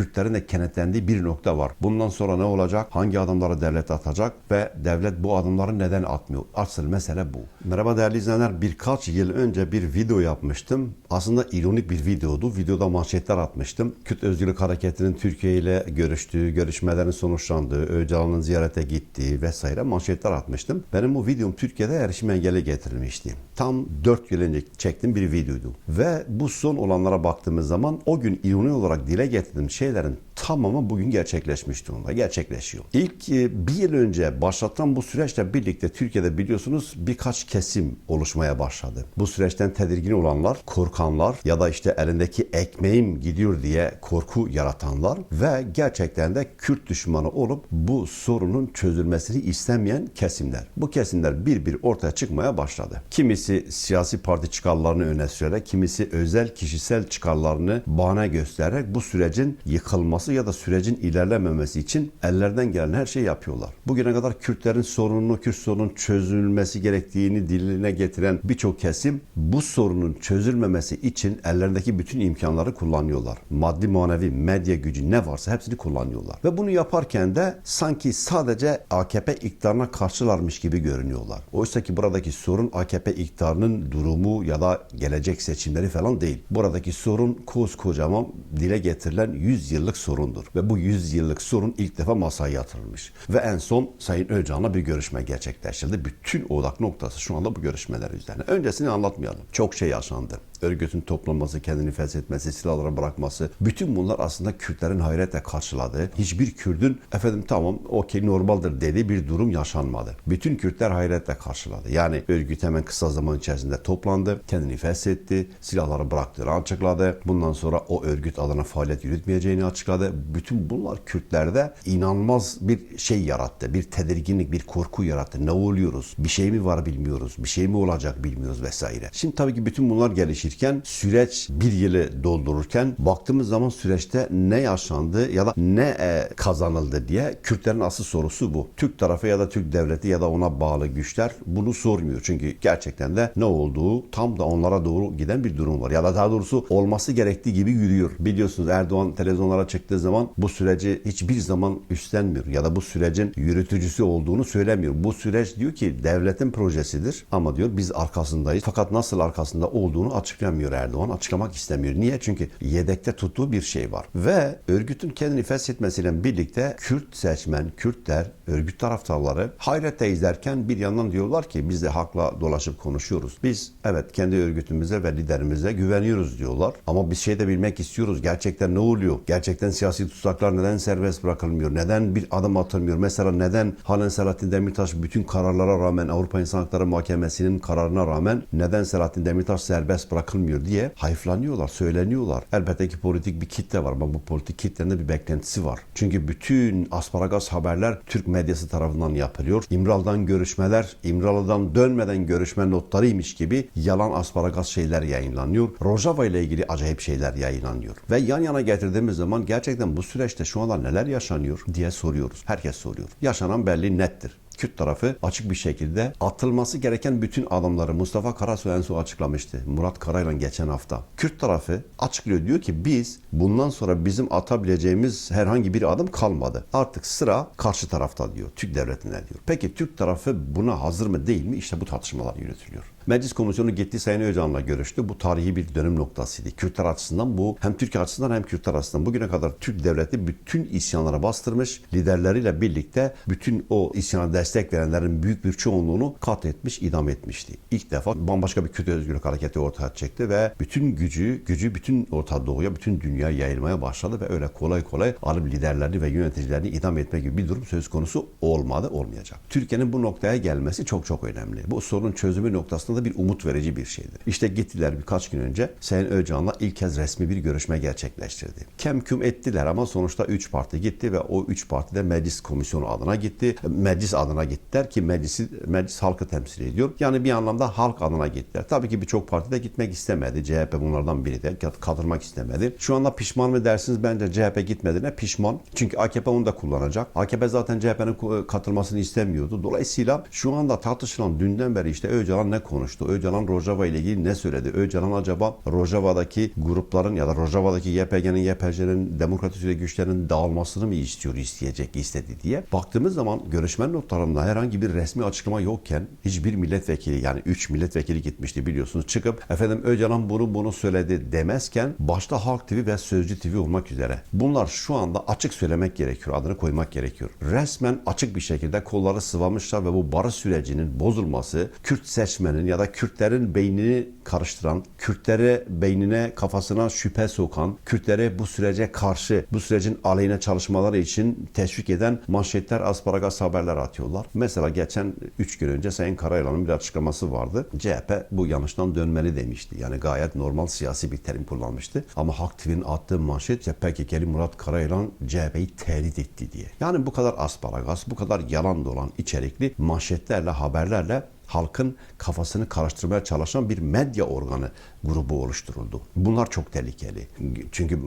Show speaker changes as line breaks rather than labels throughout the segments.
Kürtlerin de kenetlendiği bir nokta var. Bundan sonra ne olacak? Hangi adımları devlet atacak ve devlet bu adımları neden atmıyor? Asıl mesele bu. Merhaba değerli izleyenler. Birkaç yıl önce bir video yapmıştım. Aslında ironik bir videodu. Videoda manşetler atmıştım. Kürt Özgürlük Hareketi'nin Türkiye ile görüştüğü, görüşmelerin sonuçlandığı, Öcalan'ın ziyarete gittiği vesaire manşetler atmıştım. Benim bu videom Türkiye'de erişim engeli getirilmişti. Tam 4 yıl önce çektiğim bir videoydu. Ve bu son olanlara baktığımız zaman o gün ironi olarak dile getirdiğim şeylerin tamamı bugün gerçekleşmiş durumda. Gerçekleşiyor. İlk e, bir yıl önce başlatılan bu süreçle birlikte Türkiye'de biliyorsunuz birkaç kesim oluşmaya başladı. Bu süreçten tedirgin olanlar, korkanlar ya da işte elindeki ekmeğim gidiyor diye korku yaratanlar ve gerçekten de Kürt düşmanı olup bu sorunun çözülmesini istemeyen kesimler. Bu kesimler bir bir ortaya çıkmaya başladı. Kimisi siyasi parti çıkarlarını öne sürerek, kimisi özel kişisel çıkarlarını bahane göstererek bu sürecin yıkılması ya da sürecin ilerlememesi için ellerinden gelen her şeyi yapıyorlar. Bugüne kadar Kürtlerin sorununu, Kürt sorunun çözülmesi gerektiğini diline getiren birçok kesim bu sorunun çözülmemesi için ellerindeki bütün imkanları kullanıyorlar. Maddi manevi medya gücü ne varsa hepsini kullanıyorlar. Ve bunu yaparken de sanki sadece AKP iktidarına karşılarmış gibi görünüyorlar. Oysa ki buradaki sorun AKP iktidarının durumu ya da gelecek seçimleri falan değil. Buradaki sorun koskocaman dile getirilen 100 yıllık sorundur. Ve bu 100 yıllık sorun ilk defa masaya yatırılmış. Ve en son Sayın Öcalan'la bir görüşme gerçekleştirildi. Bütün odak noktası şu anda bu görüşmeler üzerine. Öncesini anlatmayalım. Çok şey yaşandı. Örgütün toplanması, kendini feshetmesi, silahları bırakması. Bütün bunlar aslında Kürtlerin hayretle karşıladığı, hiçbir Kürdün efendim tamam okey normaldir dediği bir durum yaşanmadı. Bütün Kürtler hayretle karşıladı. Yani örgüt hemen kısa zaman içerisinde toplandı, kendini feshetti, silahları bıraktığını açıkladı. Bundan sonra o örgüt adına faaliyet yürütmeyeceğini açıkladı. Bütün bunlar Kürtlerde inanılmaz bir şey yarattı. Bir tedirginlik, bir korku yarattı. Ne oluyoruz? Bir şey mi var bilmiyoruz. Bir şey mi olacak bilmiyoruz vesaire. Şimdi tabii ki bütün bunlar gelişirken süreç bir yılı doldururken baktığımız zaman süreçte ne yaşandı ya da ne e, kazanıldı diye Kürtlerin asıl sorusu bu. Türk tarafı ya da Türk devleti ya da ona bağlı güçler bunu sormuyor. Çünkü gerçekten de ne olduğu tam da onlara doğru giden bir durum var. Ya da daha doğrusu olması gerektiği gibi yürüyor. Biliyorsunuz Erdoğan televizyonlara çıktığı zaman bu süreci hiçbir zaman üstlenmiyor ya da bu sürecin yürütücüsü olduğunu söylemiyor. Bu süreç diyor ki devletin projesidir ama diyor biz arkasındayız. Fakat nasıl arkasında olduğunu açıklamıyor Erdoğan. Açıklamak istemiyor. Niye? Çünkü yedekte tuttuğu bir şey var. Ve örgütün kendini feshetmesiyle birlikte Kürt seçmen, Kürtler, örgüt taraftarları hayretle izlerken bir yandan diyorlar ki biz de hakla dolaşıp konuşuyoruz. Biz evet kendi örgütümüze ve liderimize güveniyoruz diyorlar. Ama bir şey de bilmek istiyoruz. Gerçekten ne oluyor? Gerçekten siyasi tutsaklar neden serbest bırakılmıyor? Neden bir adım atılmıyor? Mesela neden halen Selahattin Demirtaş bütün kararlara rağmen Avrupa İnsan Hakları Mahkemesi'nin kararına rağmen neden Selahattin Demirtaş serbest bırakılmıyor diye hayıflanıyorlar, söyleniyorlar. Elbette ki politik bir kitle var ama bu politik kitlenin bir beklentisi var. Çünkü bütün asparagas haberler Türk medyası tarafından yapılıyor. İmralı'dan görüşmeler, İmralı'dan dönmeden görüşme notlarıymış gibi yalan asparagas şeyler yayınlanıyor. Rojava ile ilgili acayip şeyler yayınlanıyor. Ve yan yana getirdiğimiz zaman gerçekten bu süreçte şu anda neler yaşanıyor diye soruyoruz. Herkes soruyor. Yaşanan belli nettir. Kürt tarafı açık bir şekilde atılması gereken bütün adımları Mustafa Karasu en son açıklamıştı. Murat Karaylan geçen hafta. Kürt tarafı açıklıyor diyor ki biz bundan sonra bizim atabileceğimiz herhangi bir adım kalmadı. Artık sıra karşı tarafta diyor. Türk devletine diyor. Peki Türk tarafı buna hazır mı değil mi? İşte bu tartışmalar yürütülüyor. Meclis Komisyonu gitti Sayın Öcalan'la görüştü. Bu tarihi bir dönüm noktasıydı. Kürtler açısından bu hem Türkiye açısından hem Kürtler açısından bugüne kadar Türk devleti bütün isyanlara bastırmış. Liderleriyle birlikte bütün o isyana destek verenlerin büyük bir çoğunluğunu katletmiş, idam etmişti. İlk defa bambaşka bir Kürt özgürlük hareketi ortaya çıktı ve bütün gücü, gücü bütün Orta Doğu'ya, bütün dünyaya yayılmaya başladı ve öyle kolay kolay alıp liderlerini ve yöneticilerini idam etme gibi bir durum söz konusu olmadı, olmayacak. Türkiye'nin bu noktaya gelmesi çok çok önemli. Bu sorunun çözümü noktasında da bir umut verici bir şeydir. İşte gittiler birkaç gün önce Sayın Öcalan'la ilk kez resmi bir görüşme gerçekleştirdi. Kemküm ettiler ama sonuçta 3 parti gitti ve o 3 parti de meclis komisyonu adına gitti. Meclis adına gittiler ki meclisi, meclis halkı temsil ediyor. Yani bir anlamda halk adına gittiler. Tabii ki birçok parti de gitmek istemedi. CHP bunlardan biri de katılmak istemedi. Şu anda pişman mı dersiniz? Bence CHP gitmediğine pişman. Çünkü AKP onu da kullanacak. AKP zaten CHP'nin katılmasını istemiyordu. Dolayısıyla şu anda tartışılan dünden beri işte Öcalan ne konu konuştu? Öcalan Rojava ile ilgili ne söyledi? Öcalan acaba Rojava'daki grupların ya da Rojava'daki YPG'nin, YPJ'nin, demokratik güçlerin dağılmasını mı istiyor, isteyecek, istedi diye. Baktığımız zaman görüşme notlarında herhangi bir resmi açıklama yokken hiçbir milletvekili yani 3 milletvekili gitmişti biliyorsunuz çıkıp efendim Öcalan bunu bunu söyledi demezken başta Halk TV ve Sözcü TV olmak üzere bunlar şu anda açık söylemek gerekiyor, adını koymak gerekiyor. Resmen açık bir şekilde kolları sıvamışlar ve bu barış sürecinin bozulması Kürt seçmenin ya da Kürtlerin beynini karıştıran, Kürtlere beynine kafasına şüphe sokan, Kürtlere bu sürece karşı, bu sürecin aleyhine çalışmaları için teşvik eden manşetler, asparagas haberler atıyorlar. Mesela geçen 3 gün önce Sayın Karayılan'ın bir açıklaması vardı. CHP bu yanlıştan dönmeli demişti. Yani gayet normal siyasi bir terim kullanmıştı. Ama Halk TV'nin attığı manşet ise PKK'li Murat Karayılan CHP'yi tehdit etti diye. Yani bu kadar asparagas, bu kadar yalan dolan içerikli manşetlerle, haberlerle halkın kafasını karıştırmaya çalışan bir medya organı grubu oluşturuldu. Bunlar çok tehlikeli. Çünkü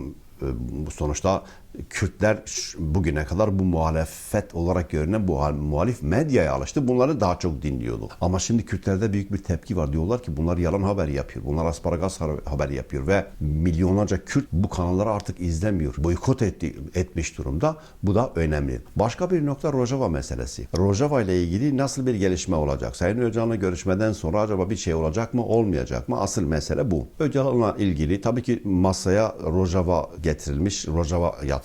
e, sonuçta Kürtler bugüne kadar bu muhalefet olarak görünen bu hal- muhalif medyaya alıştı. Bunları daha çok dinliyordu. Ama şimdi Kürtlerde büyük bir tepki var. Diyorlar ki bunlar yalan haber yapıyor. Bunlar asparagas ha- haber yapıyor ve milyonlarca Kürt bu kanalları artık izlemiyor. Boykot etti, etmiş durumda. Bu da önemli. Başka bir nokta Rojava meselesi. Rojava ile ilgili nasıl bir gelişme olacak? Sayın Öcalan'la görüşmeden sonra acaba bir şey olacak mı, olmayacak mı? Asıl mesele bu. Öcalan'la ilgili tabii ki masaya Rojava getirilmiş, Rojava yatırılmış.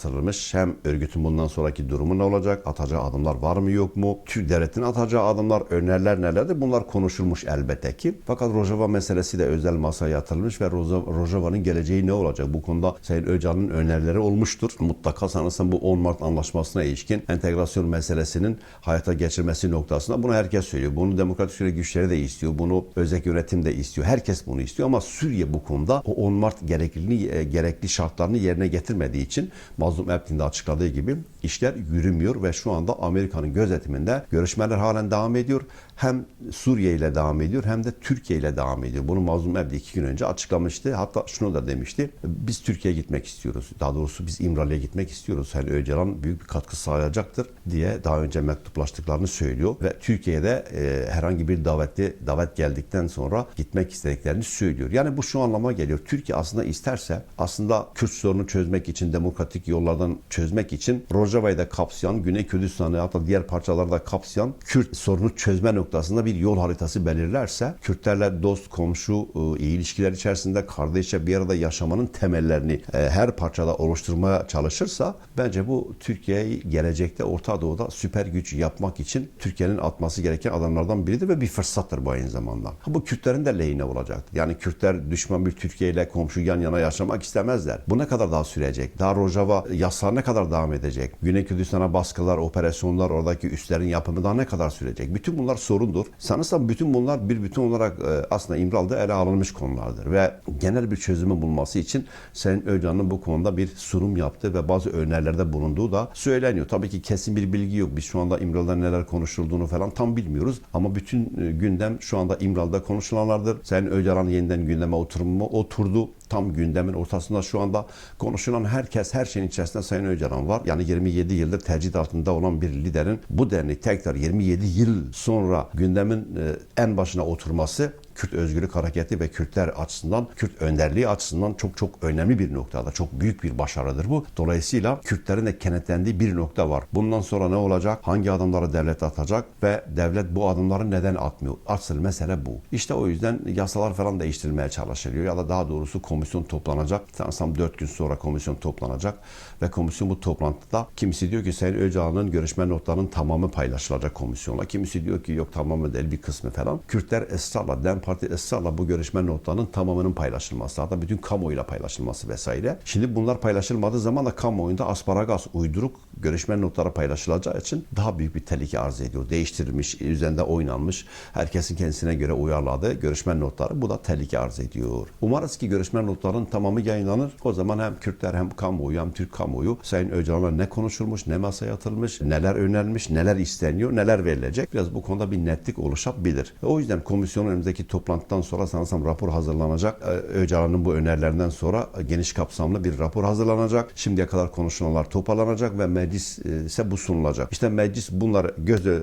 Hem örgütün bundan sonraki durumu ne olacak? Atacağı adımlar var mı yok mu? Türk devletinin atacağı adımlar, öneriler nelerdir? Bunlar konuşulmuş elbette ki. Fakat Rojava meselesi de özel masaya yatırılmış ve Rojava'nın geleceği ne olacak? Bu konuda Sayın Öcalan'ın önerileri olmuştur. Mutlaka sanırsam bu 10 Mart anlaşmasına ilişkin entegrasyon meselesinin hayata geçirmesi noktasında bunu herkes söylüyor. Bunu demokratik süre güçleri de istiyor. Bunu özel yönetim de istiyor. Herkes bunu istiyor ama Suriye bu konuda o 10 Mart gerekliliğini, e, gerekli şartlarını yerine getirmediği için Mazlum Eptin de açıkladığı gibi işler yürümüyor ve şu anda Amerika'nın gözetiminde görüşmeler halen devam ediyor. Hem Suriye ile devam ediyor hem de Türkiye ile devam ediyor. Bunu Mazlum Ebdi iki gün önce açıklamıştı. Hatta şunu da demişti. Biz Türkiye'ye gitmek istiyoruz. Daha doğrusu biz İmralı'ya gitmek istiyoruz. Hani Öcalan büyük bir katkı sağlayacaktır diye daha önce mektuplaştıklarını söylüyor. Ve Türkiye'de e, herhangi bir davetli davet geldikten sonra gitmek istediklerini söylüyor. Yani bu şu anlama geliyor. Türkiye aslında isterse aslında Kürt sorunu çözmek için demokratik yollardan çözmek için Rojava'yı da kapsayan, Güney Kürdistan'ı hatta diğer parçaları da kapsayan Kürt sorunu çözme noktasında bir yol haritası belirlerse Kürtlerle dost, komşu, e, iyi ilişkiler içerisinde kardeşçe bir arada yaşamanın temellerini e, her parçada oluşturmaya çalışırsa bence bu Türkiye'yi gelecekte Orta Doğu'da süper güç yapmak için Türkiye'nin atması gereken adamlardan biridir ve bir fırsattır bu aynı zamanda. Bu Kürtlerin de lehine olacak. Yani Kürtler düşman bir Türkiye ile komşu yan yana yaşamak istemezler. Bu ne kadar daha sürecek? Daha Rojava yasağı ne kadar devam edecek? Güney Kürdistan'a baskılar, operasyonlar, oradaki üslerin yapımı daha ne kadar sürecek? Bütün bunlar sorundur. Sanırsam bütün bunlar bir bütün olarak e, aslında İmralı'da ele alınmış konulardır ve genel bir çözümü bulması için Sayın Öcalan'ın bu konuda bir sunum yaptığı ve bazı önerilerde bulunduğu da söyleniyor. Tabii ki kesin bir bilgi yok. Biz şu anda İmralı'da neler konuşulduğunu falan tam bilmiyoruz. Ama bütün e, gündem şu anda İmralı'da konuşulanlardır. Sayın Öcalan yeniden gündeme oturumu mu oturdu tam gündemin ortasında şu anda konuşulan herkes her şeyin içerisinde Sayın Öcalan var. Yani 27 yıldır tercih altında olan bir liderin bu denli tekrar 27 yıl sonra gündemin e, en başına oturması Kürt Özgürlük Hareketi ve Kürtler açısından, Kürt önderliği açısından çok çok önemli bir noktada. Çok büyük bir başarıdır bu. Dolayısıyla Kürtlerin de kenetlendiği bir nokta var. Bundan sonra ne olacak? Hangi adımları devlet atacak ve devlet bu adımları neden atmıyor? Asıl mesele bu. İşte o yüzden yasalar falan değiştirilmeye çalışılıyor ya da daha doğrusu komisyon toplanacak. Sanırsam 4 gün sonra komisyon toplanacak ve komisyon bu toplantıda kimisi diyor ki Sayın Öcalan'ın görüşme notlarının tamamı paylaşılacak komisyonla. Kimisi diyor ki yok tamamı değil bir kısmı falan. Kürtler ısrarla, DEM Parti ısrarla bu görüşme notlarının tamamının paylaşılması, hatta bütün kamuoyuyla paylaşılması vesaire. Şimdi bunlar paylaşılmadığı zaman da kamuoyunda asparagas, uyduruk görüşme notları paylaşılacağı için daha büyük bir tehlike arz ediyor. Değiştirilmiş, üzerinde oynanmış, herkesin kendisine göre uyarladığı görüşme notları bu da tehlike arz ediyor. Umarız ki görüşme notlarının tamamı yayınlanır. O zaman hem Kürtler hem kamuoyu hem Türk kamuoyu Sayın Öcalan'la ne konuşulmuş, ne masaya atılmış, neler önerilmiş, neler isteniyor, neler verilecek. Biraz bu konuda bir netlik oluşabilir. O yüzden komisyonun önümüzdeki toplantıdan sonra sanırsam rapor hazırlanacak. Ee, Öcalan'ın bu önerilerinden sonra geniş kapsamlı bir rapor hazırlanacak. Şimdiye kadar konuşulanlar toparlanacak ve meclis e, ise bu sunulacak. İşte meclis bunları göz ö-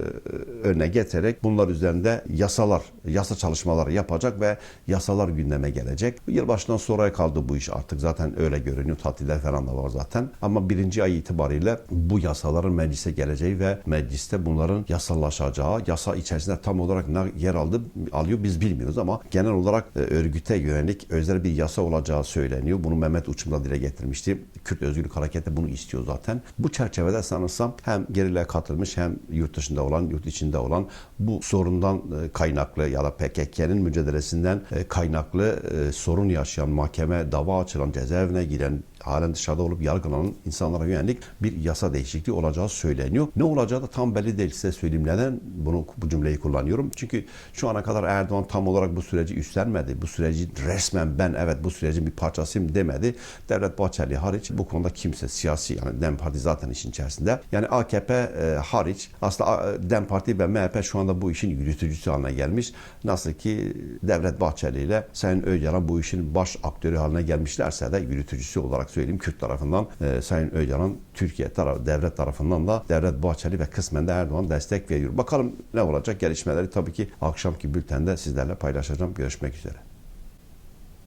önüne getirerek bunlar üzerinde yasalar, yasa çalışmaları yapacak ve yasalar gündeme gelecek. Yılbaşından sonraya kaldı bu iş artık zaten öyle görünüyor. Tatiller falan da var zaten. Ama birinci ay itibariyle bu yasaların meclise geleceği ve mecliste bunların yasallaşacağı, yasa içerisinde tam olarak ne yer aldı alıyor biz bilmiyoruz ama genel olarak e, örgüte yönelik özel bir yasa olacağı söyleniyor. Bunu Mehmet Uçum da dile getirmişti. Kürt Özgürlük Hareketi bunu istiyor zaten. Bu çerçevede sanırsam hem gerilere katılmış hem yurt dışında olan, yurt içinde olan bu sorundan e, kaynaklı ya da PKK'nın mücadelesinden e, kaynaklı sorun yaşayan, mahkeme dava açılan, cezaevine giren, halen dışarıda olup yargılanan insanlara yönelik bir yasa değişikliği olacağı söyleniyor. Ne olacağı da tam belli değil size söyleyeyim. Neden bunu bu cümleyi kullanıyorum? Çünkü şu ana kadar Erdoğan tam olarak bu süreci üstlenmedi. Bu süreci resmen ben evet bu sürecin bir parçasıyım demedi. Devlet Bahçeli hariç bu konuda kimse siyasi yani DEM Parti zaten işin içerisinde. Yani AKP e, hariç aslında DEM Parti ve MHP şu anda bu işin yürütücüsü haline gelmiş. Nasıl ki Devlet Bahçeli ile Sayın Öcalan bu işin baş aktörü haline gelmişlerse de yürütücüsü olarak söyleyeyim Kürt tarafından e, Sayın Öcalan Türkiye tarafı, devlet tarafından da Devlet Bahçeli ve kısmen de Erdoğan destek veriyor. Bakalım ne olacak gelişmeleri tabii ki akşamki bültende sizlerle paylaşacağım. Görüşmek üzere.